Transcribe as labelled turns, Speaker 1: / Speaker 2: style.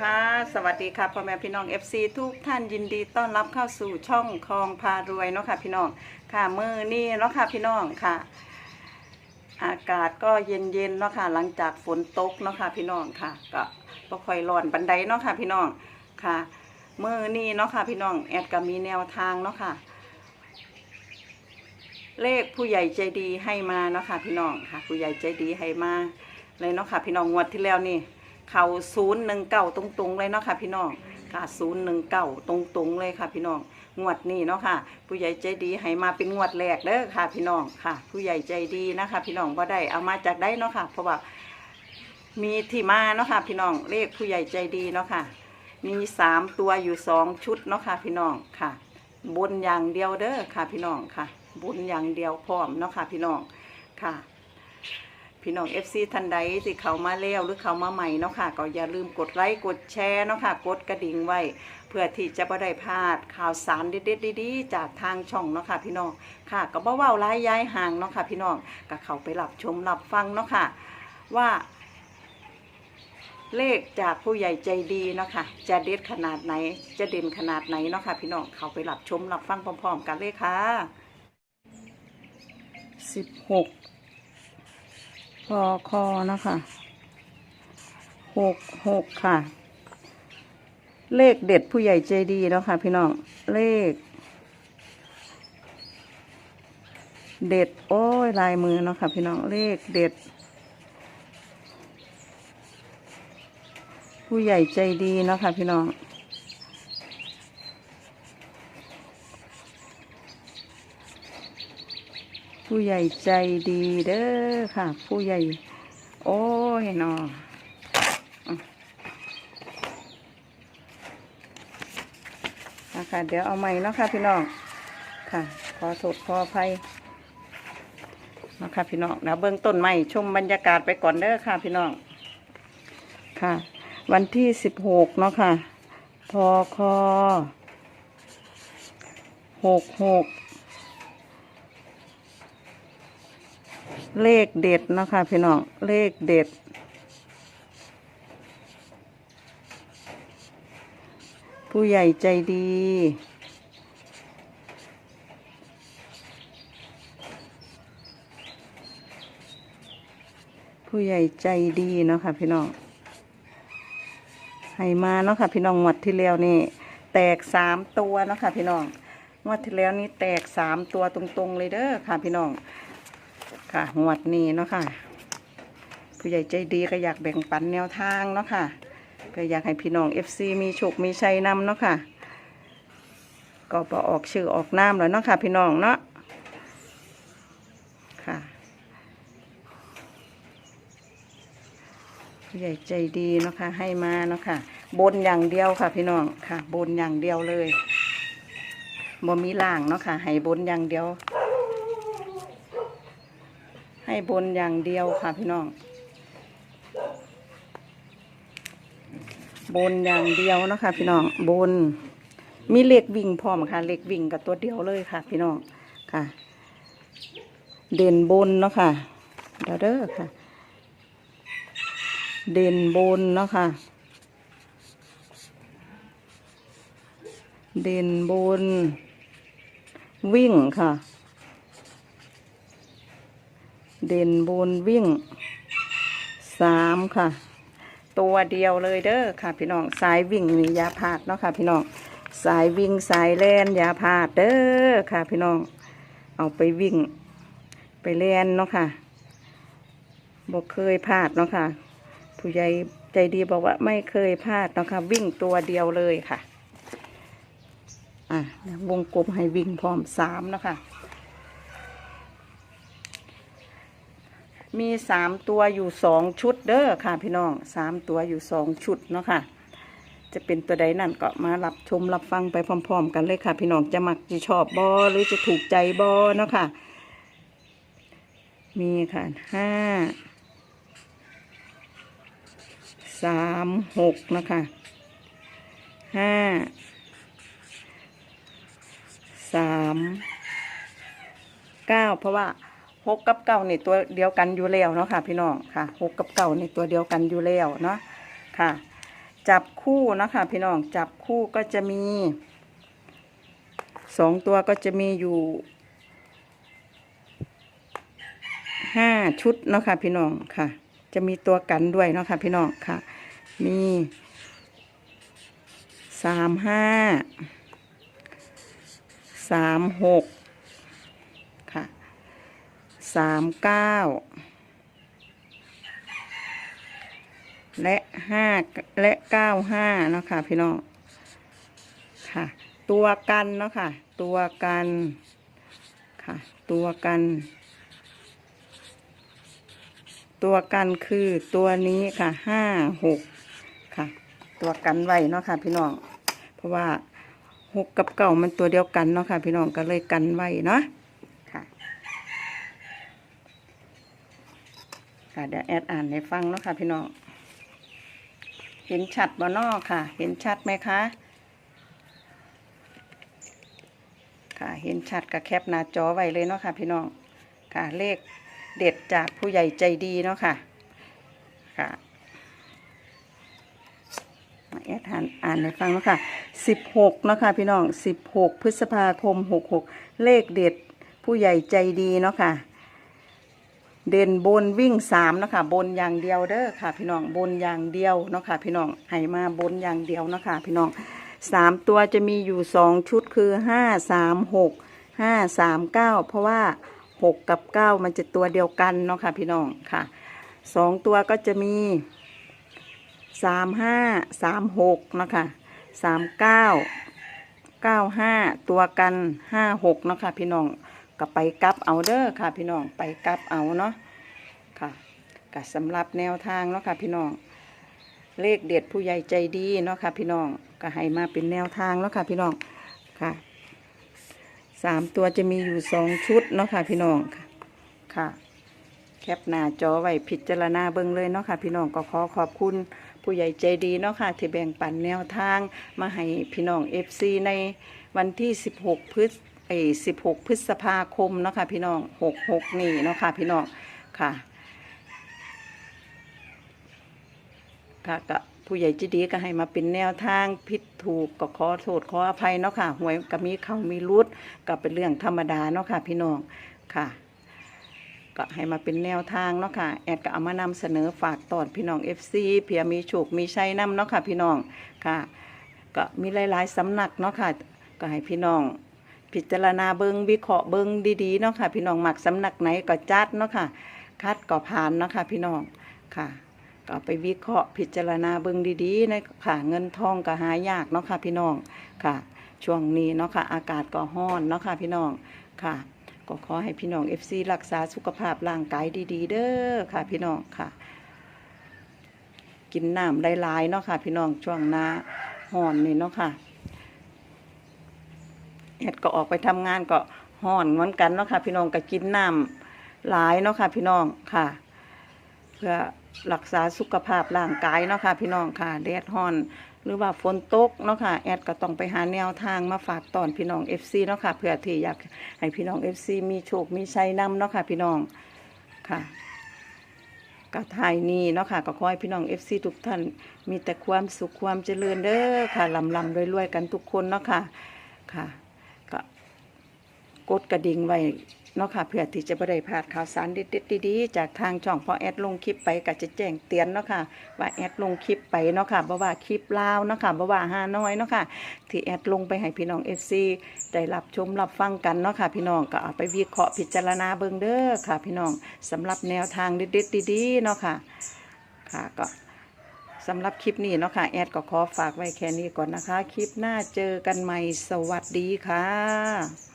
Speaker 1: ค่ะ สวัสดีค่ะพ่อแม่พี่น้อง FC ทุกท่านยินดีต้อนรับเข้าสู่ช่องคลองพารวยเนาะค่ะพี่น้องค่ะมือนี่เนาะค่ะพี่น้องค่ะ อากาศก็เย็นๆเนาะค่ะ หลังจากฝนตกเนาะค่ะพี่น้องค่ะ ก็บ่ค่อยร้อนบันไดเนาะค่ะพี่น้องค่ะมือนี่เนาะค่ะพี่น้องแอดก็มีแนวทางเนาะค่ะ เลขผู้ใหญ่ใจดีให้มาเนาะค่ะพี่น้องค่ะ ผู้ใหญ่ใจดีให้มาเลยเนาะค่ะพี่น้องงวดที่แล้วนี่ เขาศูนย์หนึ่งเก้าตรงๆเลยเนาะค่ะพี่น้องค่ะศูนย์หนึ่งเก้าตรงๆเลยค่ะพี่น้องงวดนี้เนาะค่ะ ผู้ใหญ่ใจดีให้มาเป็นงวดแรกเด้อค่ะ พี่น้องค่ะ ผู้ใหญ่ใจดีนะคะ พี่น้องบ่ได้เอามาจากได้เนาะค่ะ เพราะว่ามีที่มาเนาะค่ะ พี่น้องเลขผู้ใหญ่ใจดีเนาะค่ะ มีสามตัวอยู่สองชุดเนาะค่ะ พี่น้องค่ะ บนอย่างเดียวเด้อค่ะ พี่น้องค่ะ บนอย่างเดียวพร้อมเนาะค่ะ พี่น้องค่ะ พี่น้อง FC ท่านใดที่เขามาแล้วหรือเขามาใหม่เนาะค่ะก็อย่าลืมกดไลค์กดแชร์เนาะค่ะกดกระดิ่งไว้ เพื่อที่จะไม่ได้พลาดข่าวสารเด็ดๆดีๆจากทางช่องเนาะค่ะพี่น้องค่ะ ก็บ่เว้าร้ายย้ายห่างเนาะค่ะพี่น้องก็เข้าไปรับชมรับฟังเนาะค่ะว่าเลขจากผู้ใหญ่ใจดีเนาะค่ะจะเด็ดขนาดไหน จะเด่นขนาดไหนเนาะค่ะพี่น้องเข้าไปรับชมรับฟังพร้อมๆ กันเลยค่ะสิบห กพอคอนะคะหกหกค่ะ เลขเด็ดผู้ใหญ่ใจดีแล้วค่ะ พี่น้อง เลข เด็ด โอ้ยลายมือเนาะค่ะ พี่น้องเลขเด็ด ผู้ใหญ่ใจดีเนาะค่ะ พี่น้อง ผู้ใหญ่ใจดีเด้อค่ะ ผู้ใหญ่ โอ้ยนออะนะคะเดี๋ยวเอาใหม่เนาะค่ะพี่น้องค่ะ ขอโทษขออภัยเนาะค่ะพี่น้องนะเบื้องต้นใหม่ชมบรรยากาศไปก่อนเด้อค่ะพี่น้องค่ะ วันที่สิบหกเนาะค่ะพอคอหกหก เลขเด็ดนะคะพี่น้อง เลขเด็ด ผู้ใหญ่ใจดี ผู้ใหญ่ใจดีเนาะค่ะพี่น้องให้มาเนาะค่ะพี่น้องงวดที่แล้วนี่ แตกสามตัวเนาะค่ะพี่น้องงวดที่แล้วนี่แตกสามตัวตรงๆเลยเด้อค่ะพี่น้อง ค่ะงวดนี้เนาะค่ะ ผู้ใหญ่ใจดีก็อยากแบ่งปันแนวทางเนาะค่ะก็อยากให้พี่น้อง FC มีโชคมีชัยนำเนาะค่ะ ก็บอออกชื่อออกนามแล้วเนาะค่ะ พี่น้องเนาะค่ะผู้ใหญ่ใจดีเนาะค่ะให้มาเนาะค่ะบนอย่างเดียวค่ะพี่น้องค่ะ บนอย่างเดียวเลยบ่มีล่างเนาะค่ะให้บนอย่างเดียว บนอย่างเดียวค่ะพี่น้อง บนอย่างเดียวนะคะพี่น้อง บน มีเหล็กวิ่งพร้อมค่ะเหล็กวิ่งกับตัวเดียวเลยค่ะ พี่น้องค่ะ เด่นบนเนาะค่ะเดี๋ยวเด้อค่ะ เด่นบนเนาะค่ะ เด่นบน วิ่งค่ะ เด่นบนวิ่งสามค่ะ ตัวเดียวเลยเด้อค่ะ พี่น้องสายวิ่งนี่ยาพาดเนาะค่ะ พี่น้องสายวิ่งสายแลนยาพาดเด้อค่ะ พี่น้อง เอาไปวิ่ง ไปแลนเนาะค่ะบอกเคยพลาดเนาะค่ะ ผู้ใหญ่ใจดีบอกว่าไม่เคยพลาดเนาะค่ะ วิ่งตัวเดียวเลยค่ะ อะวงกลมให้วิ่งพร้อมสามเนาะค่ะ มีสามตัวอยู่สองชุดเด้อค่ะพี่น้องสามตัวอยู่สองชุดเนาะค่ะ จะเป็นตัวใดนั่นก็มารับชมรับฟังไปพร้อม ๆ กันเลยค่ะ พี่น้องจะมักจะชอบบอหรือจะถูกใจบอเนาะค่ะ มีค่ะห้าสามหกนะคะห้าสามเก้าเพราะว่า หกกับเก้านี่ตัวเดียวกันอยู่แล้วเนาะค่ะ พี่น้องค่ะหกกับเก้านี่ตัวเดียวกันอยู่แล้วเนาะค่ะ จับคู่นะคะพี่น้องจับคู่ก็จะมีสองตัวก็จะมีอยู่ห้าชุดเนาะค่ะพี่น้องค่ะ จะมีตัวกันด้วยเนาะค่ะพี่น้องค่ะ มีสามห้าสามหก สามเก้าและห้าและเก้าห้าเนาะค่ะพี่น้องค่ะ ตัวกันเนาะค่ะ ตัวกันค่ะ ตัวกัน ตัวกันคือตัวนี้ค่ะห้าหกค่ะ ตัวกันไว้เนาะค่ะพี่น้อง เพราะว่าหกกับเก่ามันตัวเดียวกันเนาะค่ะพี่น้องก็เลยกันไว้เนาะค่ะ ค่ะเดี๋ยวแอดอ่านให้ฟังเนาะค่ะพี่น้องเห็นชัดบ่นอค่ะ เห็นชัดไหมคะค่ะเห็นชัดกับแคปหน้าจอไว้เลยเนาะค่ะพี่น้องค่ะเลขเด็ดจากผู้ใหญ่ใจดีเนาะค่ะค่ะมาแอดอ่านอ่านให้ฟังเนาะค่ะสิบหกเนาะค่ะพี่น้องสิบหกพฤษภาคมหกหกเลขเด็ดผู้ใหญ่ใจดีเนาะค่ะ เด่นบนวิ่งสามเนาะค่ะบนอย่างเดียวเด้อค่ะ พี่น้องบนอย่างเดียวเนาะค่ะพี่น้องให้มาบนอย่างเดียวเนาะค่ะพี่น้องสามตัวจะมีอยู่สองชุดคือห้าสามหกห้าสามเก้าเพราะว่าหกกับเก้ามันจะตัวเดียวกันเนาะค่ะพี่น้องค่ะสองตัวก็จะมีสามห้าสามหกเนาะค่ะสามเก้าเก้าห้าตัวกันห้าหกเนาะค่ะพี่น้อง ก็ไปกลับเอาเด้อค่ะ พี่น้องไปกลับเอาเนาะค่ะก็สำหรับแนวทางเนาะค่ะพี่น้องเลขเด็ดผู้ใหญ่ใจดีเนาะค่ะพี่น้องก็ให้มาเป็นแนวทางเนาะค่ะพี่น้องค่ะสามตัวจะมีอยู่สองชุดเนาะค่ะพี่น้องค่ะค่ะแคปหน้าจอไว้พิจารณาเบิ่งเลยเนาะค่ะพี่น้องก็ขอขอบคุณผู้ใหญ่ใจดีเนาะค่ะที่แบ่งปันแนวทางมาให้พี่น้อง FC ในวันที่ 16 พฤษ เอ้ย16พฤษภาคมเนาะค่ะพี่น้อง66นี่เนาะค่ะพี่น้องค่ะ ค่ะก็ผู้ใหญ่จีดีก็ให้มาเป็นแนวทางผิดถูกก็ขอโทษขออภัยเนาะค่ะหวยก็มีเขามีรุดก็เป็นเรื่องธรรมดาเนาะค่ะพี่น้องค่ะก็ให้มาเป็นแนวทางเนาะค่ะแอดก็เอามานำเสนอฝากตอนพี่น้อง FC เพียมีโชคมีชัยนำเนาะค่ะพี่น้องค่ะ ก็มีหลายๆสำนักเนาะค่ะก็ให้พี่น้อง พิจารณาเบิงวิเคราะห์เบิงดีๆเนาะค่ะ พี่น้องหมักสำนักไหนก็จัดเนาะค่ะ คัดก็ผ่านเนาะค่ะ พี่น้องค่ะก็เอไปวิเคราะห์พิจารณาเบิงดีๆในค่ะเงินทองก็หายากเนาะค่ะพี่น้องค่ะ ช่วงนี้เนาะค่ะอากาศก็ร้อนเนาะค่ะพี่น้องค่ะ ก็ขอให้พี่น้อง FC รักษาสุขภาพร่างกายดีๆ เด้อค่ะ พี่น้องค่ะ กินน้ำหลายๆเนาะค่ะ พี่น้องช่วงหน้าร้อนนี่เนาะค่ะ เฮ็ดก็ออกไปทำงานก็ห้อนเหมือนกันเนาะค่ะ พี่น้องก็กินน้ำหลายเนาะค่ะ พี่น้องค่ะ เพื่อรักษาสุขภาพร่างกายเนาะค่ะ พี่น้องค่ะแดดฮ้อน หรือว่าฝนตกเนาะค่ะแอดก็ต้องไปหาแนวทางมาฝากตอนพี่น้อง FC เนาะค่ะเพื่อที่อยากให้พี่น้อง FC มีโชคมีชัยนำเนาะค่ะ พี่น้องค่ะกะทายนี้เนาะค่ะก็ขอให้พี่น้อง FC ทุกท่าน มีแต่ความสุขความเจริญเด้อค่ะลำลำรวยๆกันทุกคนเนาะค่ะค่ะ กดกระดิ่งไว้เนาะค่ะเพื่อที่จะไม่ได้พลาดข่าวสารเด็ดๆดีๆจากทางช่องพอแอดลงคลิปไปก็จะแจ้งเตือนเนาะค่ะว่าแอดลงคลิปไปเนาะค่ะบ่ว่าคลิปลาวเนาะค่ะบ่ว่าฮาน้อยเนาะค่ะที่แอดลงไปให้พี่น้อง FC ได้รับชมรับฟังกันเนาะค่ะพี่น้องก็เอาไปวิเคราะห์พิจารณาเบิ่งเด้อค่ะ พี่น้องสำหรับแนวทางเด็ดๆดีๆเนาะค่ะค่ะก็สำหรับคลิปนี้เนาะค่ะแอดก็ขอฝากไว้แค่นี้ก่อนนะคะ คลิปหน้าเจอกันใหม่สวัสดีค่ะ